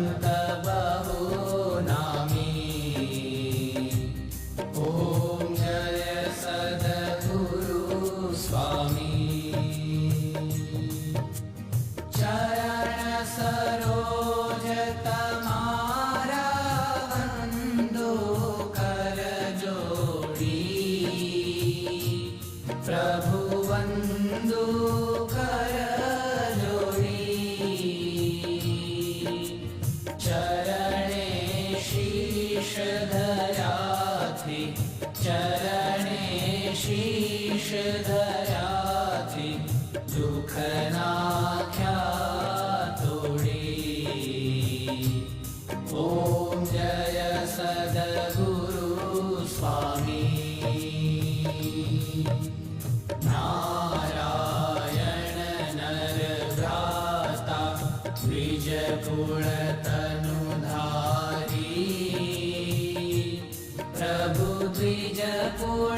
बहु नामी ॐ जय सद्गुरु स्वामी चरण सरोज तमारा वन्दो कर जोडी प्रभु वन्दो चरणे शीश धराथि दुःख नाख्या तोडी। ॐ जय सद्गुरु स्वामी। পূর্ণ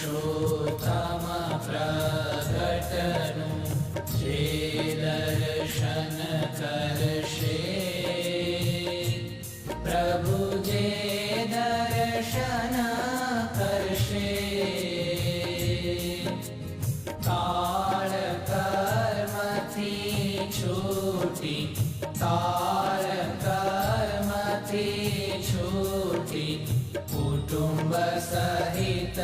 पुरुषोत्तम प्रगटनु जे दर्शन करशे प्रभु जे दर्शन करशे काळ कर्मथी छूटी। काळ कर्मथी छूटी। कुटुंब सहित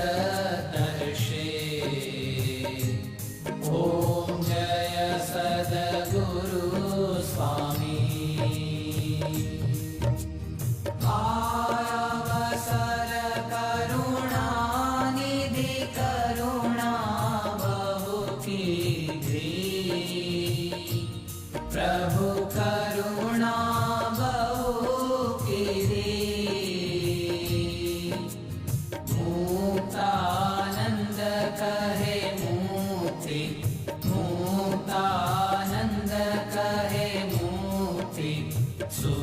So